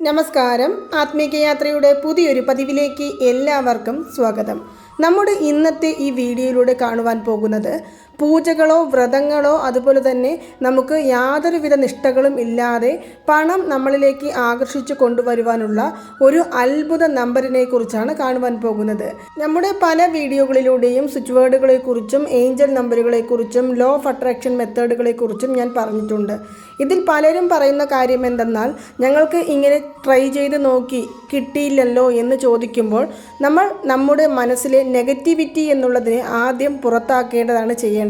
നമസ്കാരം. ആത്മീകയാത്രയുടെ പുതിയൊരു പതിവിലേക്ക് എല്ലാവർക്കും സ്വാഗതം. നമ്മുടെ ഇന്നത്തെ ഈ വീഡിയോയിലൂടെ കാണുവാൻ പോകുന്നത് പൂജകളോ വ്രതങ്ങളോ അതുപോലെ തന്നെ നമുക്ക് യാതൊരുവിധ നിഷ്ഠകളും ഇല്ലാതെ പണം നമ്മളിലേക്ക് ആകർഷിച്ചു കൊണ്ടുവരുവാനുള്ള ഒരു അത്ഭുത നമ്പറിനെ കുറിച്ചാണ് കാണുവാൻ പോകുന്നത്. നമ്മുടെ പല വീഡിയോകളിലൂടെയും സ്വിച്ച് വേർഡുകളെ കുറിച്ചും ഏഞ്ചൽ നമ്പറുകളെ കുറിച്ചും ലോ ഓഫ് അട്രാക്ഷൻ മെത്തേഡുകളെ കുറിച്ചും ഞാൻ പറഞ്ഞിട്ടുണ്ട്. ഇതിൽ പലരും പറയുന്ന കാര്യം എന്തെന്നാൽ ഞങ്ങൾക്ക് ഇങ്ങനെ ട്രൈ ചെയ്ത് നോക്കി കിട്ടിയില്ലല്ലോ എന്ന് ചോദിക്കുമ്പോൾ നമ്മൾ നമ്മുടെ മനസ്സിലെ നെഗറ്റിവിറ്റി എന്നുള്ളതിനെ ആദ്യം പുറത്താക്കേണ്ടതാണ് ചെയ്യേണ്ടത്.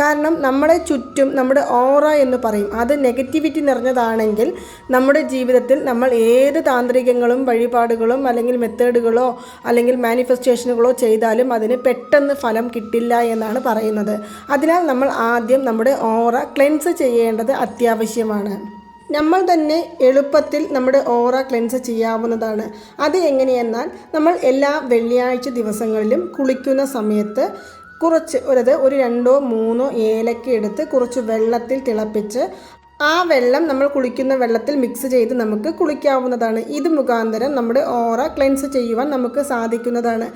കാരണം നമ്മുടെ ചുറ്റും നമ്മുടെ ഓറ എന്ന് പറയും. അത് നെഗറ്റിവിറ്റി നിറഞ്ഞതാണെങ്കിൽ നമ്മുടെ ജീവിതത്തിൽ നമ്മൾ ഏത് താന്ത്രികങ്ങളും വഴിപാടുകളും അല്ലെങ്കിൽ മെത്തേഡുകളോ അല്ലെങ്കിൽ മാനിഫെസ്റ്റേഷനുകളോ ചെയ്താലും അതിന് പെട്ടെന്ന് ഫലം കിട്ടില്ല എന്നാണ് പറയുന്നത്. അതിനാൽ നമ്മൾ ആദ്യം നമ്മുടെ ഓറ ക്ലെൻസ് ചെയ്യേണ്ടത് അത്യാവശ്യമാണ്. നമ്മൾ തന്നെ എളുപ്പത്തിൽ നമ്മുടെ ഓറ ക്ലെൻസ് ചെയ്യാവുന്നതാണ്. അത് എങ്ങനെയെന്നാൽ നമ്മൾ എല്ലാ വെള്ളിയാഴ്ച ദിവസങ്ങളിലും കുളിക്കുന്ന സമയത്ത് കുറച്ച് ഒരത് ഒരു രണ്ടോ മൂന്നോ ഏലക്ക എടുത്ത് കുറച്ച് വെള്ളത്തിൽ തിളപ്പിച്ച് ആ വെള്ളം നമ്മൾ കുളിക്കുന്ന വെള്ളത്തിൽ മിക്സ് ചെയ്ത് നമുക്ക് കുളിക്കാവുന്നതാണ്. ഇത് മുഖാന്തരം നമ്മുടെ ഓറ ക്ലെൻസ് ചെയ്യുവാൻ നമുക്ക് സാധിക്കുന്നതാണ്.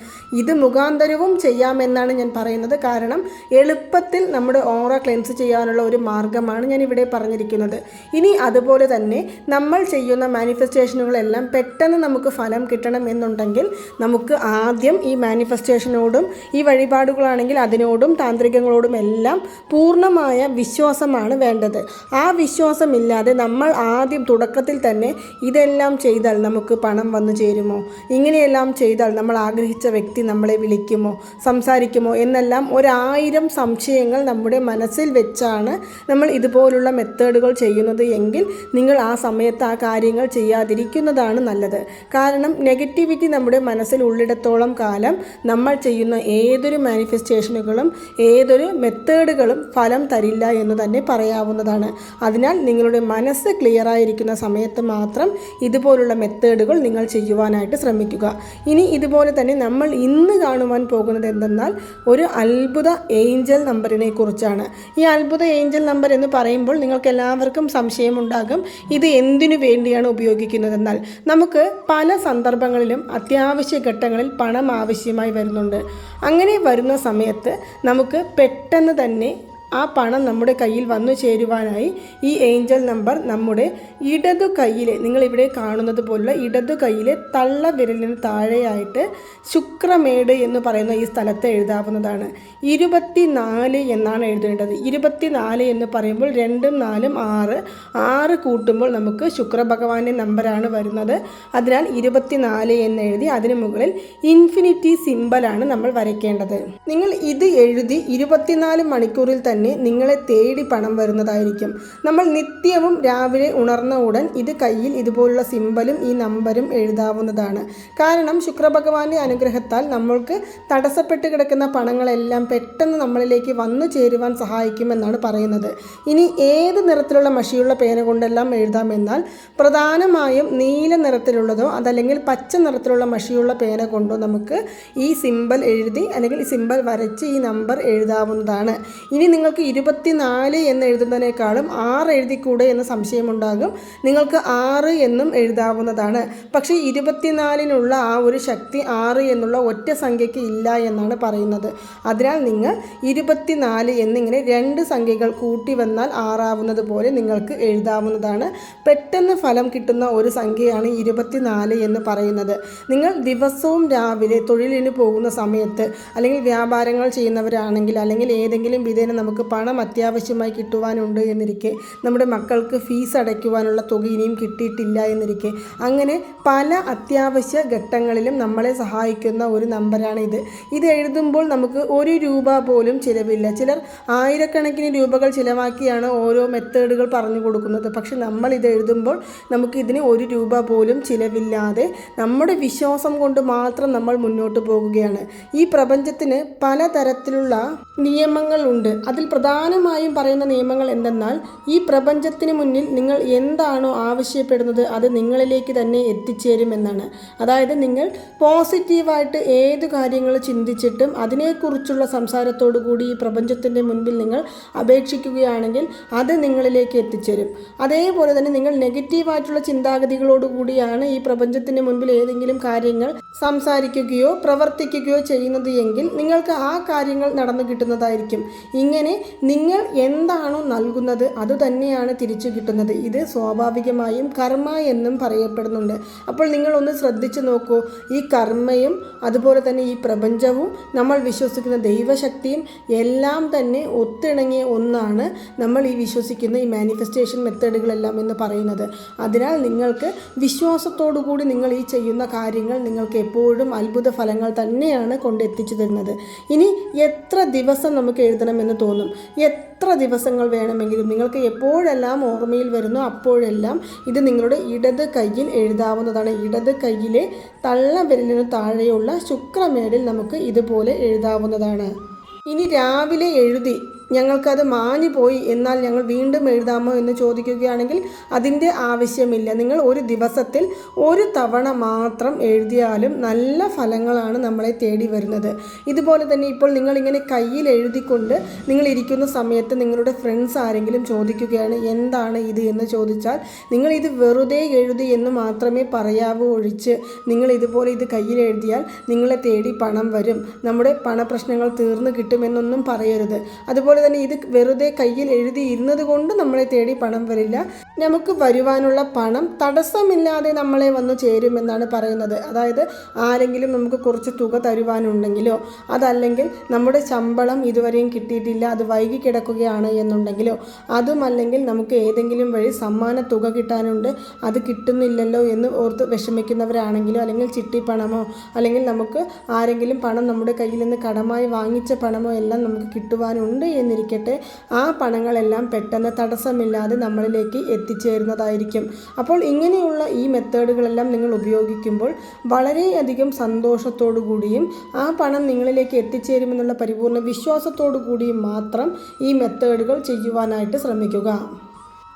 ഇത് മുഖാന്തരവും ചെയ്യാമെന്നാണ് ഞാൻ പറയുന്നത്. കാരണം എളുപ്പത്തിൽ നമ്മുടെ ഓറ ക്ലെൻസ് ചെയ്യാനുള്ള ഒരു മാർഗമാണ് ഞാൻ ഇവിടെ പറഞ്ഞിരിക്കുന്നത്. ഇനി അതുപോലെ തന്നെ നമ്മൾ ചെയ്യുന്ന മാനിഫെസ്റ്റേഷനുകളെല്ലാം പെട്ടെന്ന് നമുക്ക് ഫലം കിട്ടണം എന്നുണ്ടെങ്കിൽ നമുക്ക് ആദ്യം ഈ മാനിഫെസ്റ്റേഷനോടും ഈ വഴിപാടുകളാണെങ്കിൽ അതിനോടും താന്ത്രികങ്ങളോടും എല്ലാം പൂർണമായ വിശ്വാസമാണ് വേണ്ടത്. ആ വിശ്വാസമില്ലാതെ നമ്മൾ ആദ്യം തുടക്കത്തിൽ തന്നെ ഇതെല്ലാം ചെയ്താൽ നമുക്ക് പണം വന്നു ചേരുമോ? ഇങ്ങനെയെല്ലാം ചെയ്താൽ നമ്മൾ ആഗ്രഹിച്ച വ്യക്തി നമ്മളെ വിളിക്കുമോ? സംസാരിക്കുമോ? എന്നെല്ലാം ഒരായിരം സംശയങ്ങൾ നമ്മുടെ മനസ്സിൽ വെച്ചാണ് നമ്മൾ ഇതുപോലുള്ള മെത്തേഡുകൾ ചെയ്യുന്നത് എങ്കിൽ നിങ്ങൾ ആ സമയത്ത് ആ കാര്യങ്ങൾ ചെയ്യാതിരിക്കുന്നതാണ് നല്ലത്. കാരണം നെഗറ്റിവിറ്റി നമ്മുടെ മനസ്സിൽ ഉള്ളിടത്തോളം കാലം നമ്മൾ ചെയ്യുന്ന ഏതൊരു മാനിഫെസ്റ്റേഷനുകളും ഏതൊരു മെത്തേഡുകളും ഫലം തരില്ല എന്ന് തന്നെ പറയാവുന്നതാണ്. അതിനാൽ നിങ്ങളുടെ മനസ്സ് ക്ലിയർ ആയിരിക്കുന്ന സമയത്ത് മാത്രം ഇതുപോലുള്ള മെത്തേഡുകൾ നിങ്ങൾ ചെയ്യുവാനായിട്ട് ശ്രമിക്കുക. ഇനി ഇതുപോലെ തന്നെ നമ്മൾ ഇന്ന് കാണുവാൻ പോകുന്നത് എന്തെന്നാൽ ഒരു അത്ഭുത ഏഞ്ചൽ നമ്പറിനെ കുറിച്ചാണ്. ഈ അത്ഭുത ഏഞ്ചൽ നമ്പർ എന്ന് പറയുമ്പോൾ നിങ്ങൾക്ക് എല്ലാവർക്കും സംശയമുണ്ടാകും ഇത് എന്തിനു വേണ്ടിയാണ് ഉപയോഗിക്കുന്നതെന്നാൽ നമുക്ക് പല സന്ദർഭങ്ങളിലും അത്യാവശ്യ ഘട്ടങ്ങളിൽ പണം ആവശ്യമായി വരുന്നുണ്ട്. അങ്ങനെ വരുന്ന സമയത്ത് നമുക്ക് പെട്ടെന്ന് തന്നെ ആ പണം നമ്മുടെ കയ്യിൽ വന്നു ചേരുവാനായി ഈ ഏഞ്ചൽ നമ്പർ നമ്മുടെ ഇടതു കയ്യിലെ നിങ്ങളിവിടെ കാണുന്നത് പോലുള്ള ഇടതു കയ്യിലെ തള്ള വിരലിന് താഴെയായിട്ട് ശുക്രമേട് എന്ന് പറയുന്ന ഈ സ്ഥലത്ത് എഴുതാവുന്നതാണ്. ഇരുപത്തിനാല് എന്നാണ് എഴുതേണ്ടത്. ഇരുപത്തിനാല് എന്ന് പറയുമ്പോൾ രണ്ടും നാലും ആറ് ആറ് കൂട്ടുമ്പോൾ നമുക്ക് ശുക്രഭഗവാന്റെ നമ്പറാണ് വരുന്നത്. അതിനാൽ ഇരുപത്തിനാല് എന്ന് എഴുതി അതിന് മുകളിൽ ഇൻഫിനിറ്റി സിമ്പലാണ് നമ്മൾ വരയ്ക്കേണ്ടത്. നിങ്ങൾ ഇത് എഴുതി ഇരുപത്തിനാല് മണിക്കൂറിൽ തന്നെ നിങ്ങളെ തേടി പണം വരുന്നതായിരിക്കും. നമ്മൾ നിത്യവും രാവിലെ ഉണർന്ന ഉടൻ ഇത് കയ്യിൽ ഇതുപോലുള്ള സിമ്പലും ഈ നമ്പരും എഴുതാവുന്നതാണ്. കാരണം ശുക്രഭഗവാന്റെ അനുഗ്രഹത്താൽ നമ്മൾക്ക് തടസ്സപ്പെട്ട് കിടക്കുന്ന പണങ്ങളെല്ലാം പെട്ടെന്ന് നമ്മളിലേക്ക് വന്നു ചേരുവാൻ സഹായിക്കുമെന്നാണ് പറയുന്നത്. ഇനി ഏത് നിറത്തിലുള്ള മഷിയുള്ള പേന കൊണ്ടെല്ലാം എഴുതാമെന്നാൽ പ്രധാനമായും നീല നിറത്തിലുള്ളതോ അതല്ലെങ്കിൽ പച്ച നിറത്തിലുള്ള മഷിയുള്ള പേന കൊണ്ടോ നമുക്ക് ഈ സിമ്പൽ എഴുതി അല്ലെങ്കിൽ ഈ സിമ്പൽ വരച്ച് ഈ നമ്പർ എഴുതാവുന്നതാണ്. ഇനി നിങ്ങൾക്ക് ഇരുപത്തിനാല് എന്ന് എഴുതുന്നതിനേക്കാളും ആറ് എഴുതിക്കൂടെ എന്ന സംശയമുണ്ടാകും. നിങ്ങൾക്ക് ആറ് എന്നും എഴുതാവുന്നതാണ്. പക്ഷേ ഇരുപത്തിനാലിനുള്ള ആ ഒരു ശക്തി ആറ് എന്നുള്ള ഒറ്റ സംഖ്യയ്ക്ക് ഇല്ല എന്നാണ് പറയുന്നത്. അതിനാൽ നിങ്ങൾ ഇരുപത്തിനാല് എന്നിങ്ങനെ രണ്ട് സംഖ്യകൾ കൂട്ടി വന്നാൽ ആറാവുന്നത് പോലെ നിങ്ങൾക്ക് എഴുതാവുന്നതാണ്. പെട്ടെന്ന് ഫലം കിട്ടുന്ന ഒരു സംഖ്യയാണ് ഇരുപത്തിനാല് എന്ന് പറയുന്നത്. നിങ്ങൾ ദിവസവും രാവിലെ തൊഴിലിന് പോകുന്ന സമയത്ത് അല്ലെങ്കിൽ വ്യാപാരങ്ങൾ ചെയ്യുന്നവരാണെങ്കിൽ അല്ലെങ്കിൽ ഏതെങ്കിലും വിധേന നമുക്ക് പണം അത്യാവശ്യമായി കിട്ടുവാനുണ്ട് എന്നിരിക്കെ. നമ്മുടെ മക്കൾക്ക് ഫീസ് അടയ്ക്കുവാനുള്ള തുക ഇനിയും കിട്ടിയിട്ടില്ല എന്നിരിക്കെ. അങ്ങനെ പല അത്യാവശ്യ ഘട്ടങ്ങളിലും നമ്മളെ സഹായിക്കുന്ന ഒരു നമ്പറാണ് ഇത്. ഇത് എഴുതുമ്പോൾ നമുക്ക് ഒരു രൂപ പോലും ചിലവില്ല. ചിലർ ആയിരക്കണക്കിന് രൂപകൾ ചിലവാക്കിയാണ് ഓരോ മെത്തേഡുകൾ പറഞ്ഞു കൊടുക്കുന്നത്. പക്ഷെ നമ്മൾ ഇത് എഴുതുമ്പോൾ നമുക്ക് ഇതിന് ഒരു രൂപ പോലും ചിലവില്ലാതെ നമ്മുടെ വിശ്വാസം കൊണ്ട് മാത്രം നമ്മൾ മുന്നോട്ട് പോകുകയാണ്. ഈ പ്രപഞ്ചത്തിന് പലതരത്തിലുള്ള നിയമങ്ങളുണ്ട്. അതിൽ പ്രധാനമായും പറയുന്ന നിയമങ്ങൾ എന്തെന്നാൽ ഈ പ്രപഞ്ചത്തിന് മുന്നിൽ നിങ്ങൾ എന്താണോ ആവശ്യപ്പെടുന്നത് അത് നിങ്ങളിലേക്ക് തന്നെ എത്തിച്ചേരുമെന്നാണ് അതായത് നിങ്ങൾ പോസിറ്റീവായിട്ട് ഏത് കാര്യങ്ങൾ ചിന്തിച്ചിട്ടും അതിനെക്കുറിച്ചുള്ള സംസാരത്തോടു കൂടി ഈ പ്രപഞ്ചത്തിന്റെ മുൻപിൽ നിങ്ങൾ അപേക്ഷിക്കുകയാണെങ്കിൽ അത് നിങ്ങളിലേക്ക് എത്തിച്ചേരും. അതേപോലെ തന്നെ നിങ്ങൾ നെഗറ്റീവായിട്ടുള്ള ചിന്താഗതികളോടുകൂടിയാണ് ഈ പ്രപഞ്ചത്തിന് മുൻപിൽ ഏതെങ്കിലും കാര്യങ്ങൾ സംസാരിക്കുകയോ പ്രവർത്തിക്കുകയോ ചെയ്യുന്നത് എങ്കിൽ നിങ്ങൾക്ക് ആ കാര്യങ്ങൾ നടന്നു കിട്ടുന്നതായിരിക്കും. ഇങ്ങനെ നിങ്ങൾ എന്താണോ നൽകുന്നത് അതുതന്നെയാണ് തിരിച്ചു കിട്ടുന്നത്. ഇത് സ്വാഭാവികമായും കർമ്മ എന്നും പറയപ്പെടുന്നുണ്ട്. അപ്പോൾ നിങ്ങൾ ഒന്ന് ശ്രദ്ധിച്ചു നോക്കൂ. ഈ കർമ്മയും അതുപോലെ തന്നെ ഈ പ്രപഞ്ചവും നമ്മൾ വിശ്വസിക്കുന്ന ദൈവശക്തിയും എല്ലാം തന്നെ ഒത്തിണങ്ങിയ ഒന്നാണ് നമ്മൾ ഈ വിശ്വസിക്കുന്ന ഈ മാനിഫെസ്റ്റേഷൻ മെത്തേഡുകളെല്ലാം എന്ന് പറയുന്നത്. അതിനാൽ നിങ്ങൾക്ക് വിശ്വാസത്തോടു കൂടി നിങ്ങൾ ഈ ചെയ്യുന്ന കാര്യങ്ങൾ നിങ്ങൾക്ക് എപ്പോഴും അത്ഭുത ഫലങ്ങൾ തന്നെയാണ് കൊണ്ടെത്തിച്ചു തരുന്നത്. ഇനി എത്ര ദിവസം നമുക്ക് എഴുതണമെന്ന് തോന്നും? എത്ര ദിവസങ്ങൾ വേണമെങ്കിലും നിങ്ങൾക്ക് എപ്പോഴെല്ലാം ഓർമ്മയിൽ വരുന്നു അപ്പോഴെല്ലാം ഇത് നിങ്ങളുടെ ഇടത് കയ്യിൽ എഴുതാവുന്നതാണ്. ഇടത് കയ്യിലെ തള്ള വിരലിനു താഴെയുള്ള ശുക്രമേടിൽ നമുക്ക് ഇതുപോലെ എഴുതാവുന്നതാണ്. ഇനി രാവിലെ എഴുതി ഞങ്ങൾക്കത് മാഞ്ഞു പോയി എന്നാൽ ഞങ്ങൾ വീണ്ടും എഴുതാമോ എന്ന് ചോദിക്കുകയാണെങ്കിൽ അതിന്റെ ആവശ്യമില്ല. നിങ്ങൾ ഒരു ദിവസത്തിൽ ഒരു തവണ മാത്രം എഴുതിയാലും നല്ല ഫലങ്ങളാണ് നമ്മളെ തേടി വരുന്നത്. ഇതുപോലെ തന്നെ ഇപ്പോൾ നിങ്ങളിങ്ങനെ കയ്യിൽ എഴുതിക്കൊണ്ട് നിങ്ങൾ ഇരിക്കുന്ന സമയത്ത് നിങ്ങളുടെ ഫ്രണ്ട്സ് ആരെങ്കിലും ചോദിക്കുകയാണ് എന്താണ് ഇത്? എന്ന് ചോദിച്ചാൽ നിങ്ങൾ ഇത് വെറുതെ എഴുതി എന്ന് മാത്രമേ പറയാവൂ ഒഴിച്ച് നിങ്ങൾ ഇതുപോലെ ഇത് കയ്യിൽ എഴുതിയാൽ നിങ്ങളെ തേടി പണം വരും. നമ്മുടെ പണപ്രശ്നങ്ങൾ തീർന്നു കിട്ടുമെന്നൊന്നും പറയരുത്. അതുപോലെ തന്നെ ഇത് വെറുതെ കയ്യിൽ എഴുതി ഇരുന്നത് കൊണ്ട് നമ്മളെ തേടി പണം വരില്ല. നമുക്ക് വരുവാനുള്ള പണം തടസ്സമില്ലാതെ നമ്മളെ വന്ന് ചേരുമെന്നാണ് പറയുന്നത്. അതായത് ആരെങ്കിലും നമുക്ക് കുറച്ച് തുക തരുവാനുണ്ടെങ്കിലോ അതല്ലെങ്കിൽ നമ്മുടെ ശമ്പളം ഇതുവരെയും കിട്ടിയിട്ടില്ല അത് വൈകി കിടക്കുകയാണ് എന്നുണ്ടെങ്കിലോ അതുമല്ലെങ്കിൽ നമുക്ക് ഏതെങ്കിലും വഴി സമ്മാന തുക കിട്ടാനുണ്ട് അത് കിട്ടുന്നില്ലല്ലോ എന്ന് ഓർത്ത് വിഷമിക്കുന്നവരാണെങ്കിലോ അല്ലെങ്കിൽ ചിട്ടി പണമോ അല്ലെങ്കിൽ നമുക്ക് ആരെങ്കിലും പണം നമ്മുടെ കയ്യിൽ നിന്ന് കടമായി വാങ്ങിച്ച പണമോ എല്ലാം നമുക്ക് കിട്ടുവാനുണ്ട് എന്നിരിക്കട്ടെ ആ പണങ്ങളെല്ലാം പെട്ടെന്ന് തടസ്സമില്ലാതെ നമ്മളിലേക്ക് എത്തിച്ചേരുന്നതായിരിക്കും. അപ്പോൾ ഇങ്ങനെയുള്ള ഈ മെത്തേഡുകളെല്ലാം നിങ്ങൾ ഉപയോഗിക്കുമ്പോൾ വളരെയധികം സന്തോഷത്തോടു കൂടിയും ആ പണം നിങ്ങളിലേക്ക് എത്തിച്ചേരുമെന്നുള്ള പരിപൂർണ വിശ്വാസത്തോടു കൂടിയും മാത്രം ഈ മെത്തേഡുകൾ ചെയ്യുവാനായിട്ട് ശ്രമിക്കുക.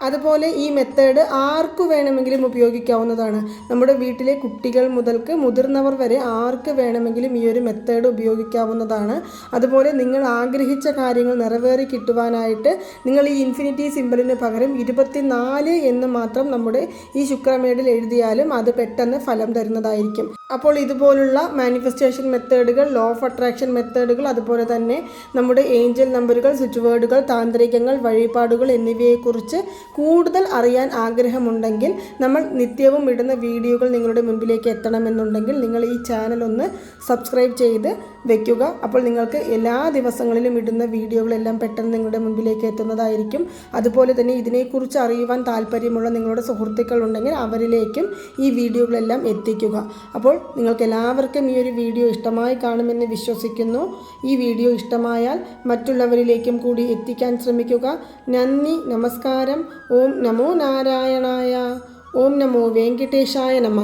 അതുപോലെ ഈ മെത്തേഡ് ആർക്ക് വേണമെങ്കിലും ഉപയോഗിക്കാവുന്നതാണ്. നമ്മുടെ വീട്ടിലെ കുട്ടികൾ മുതൽക്ക് മുതിർന്നവർ വരെ ആർക്ക് വേണമെങ്കിലും ഈ ഒരു മെത്തേഡ് ഉപയോഗിക്കാവുന്നതാണ്. അതുപോലെ നിങ്ങൾ ആഗ്രഹിച്ച കാര്യങ്ങൾ നിറവേറി കിട്ടുവാനായിട്ട് നിങ്ങൾ ഈ ഇൻഫിനിറ്റി സിമ്പിളിന് പകരം ഇരുപത്തിനാല് എന്ന് മാത്രം നമ്മുടെ ഈ ശുക്രമേഡിൽ എഴുതിയാലും അത് പെട്ടെന്ന് ഫലം തരുന്നതായിരിക്കും. അപ്പോൾ ഇതുപോലുള്ള മാനിഫെസ്റ്റേഷൻ മെത്തേഡുകൾ ലോ ഓഫ് അട്രാക്ഷൻ മെത്തേഡുകൾ അതുപോലെ തന്നെ നമ്മുടെ ഏഞ്ചൽ നമ്പറുകൾ സ്വിച്ച് വേർഡുകൾ താന്ത്രികങ്ങൾ വഴിപാടുകൾ എന്നിവയെക്കുറിച്ച് കൂടുതൽ അറിയാൻ ആഗ്രഹമുണ്ടെങ്കിൽ നമ്മൾ നിത്യവും ഇടുന്ന വീഡിയോകൾ നിങ്ങളുടെ മുൻപിലേക്ക് എത്തണമെന്നുണ്ടെങ്കിൽ നിങ്ങൾ ഈ ചാനൽ ഒന്ന് സബ്സ്ക്രൈബ് ചെയ്ത് വെക്കുക. അപ്പോൾ നിങ്ങൾക്ക് എല്ലാ ദിവസങ്ങളിലും ഇടുന്ന വീഡിയോകളെല്ലാം പെട്ടെന്ന് നിങ്ങളുടെ മുൻപിലേക്ക് എത്തുന്നതായിരിക്കും. അതുപോലെ തന്നെ ഇതിനെക്കുറിച്ച് അറിയുവാൻ താല്പര്യമുള്ള നിങ്ങളുടെ സുഹൃത്തുക്കൾ ഉണ്ടെങ്കിൽ അവരിലേക്കും ഈ വീഡിയോകളെല്ലാം എത്തിക്കുക. അപ്പോൾ നിങ്ങൾക്ക് എല്ലാവർക്കും ഈ ഒരു വീഡിയോ ഇഷ്ടമായി കാണുമെന്ന് വിശ്വസിക്കുന്നു. ഈ വീഡിയോ ഇഷ്ടമായാൽ മറ്റുള്ളവരിലേക്കും കൂടി എത്തിക്കാൻ ശ്രമിക്കുക. നന്ദി നമസ്കാരം. ഓം നമോ നാരായണായ ഓം നമോ വെങ്കടേശായ നമ.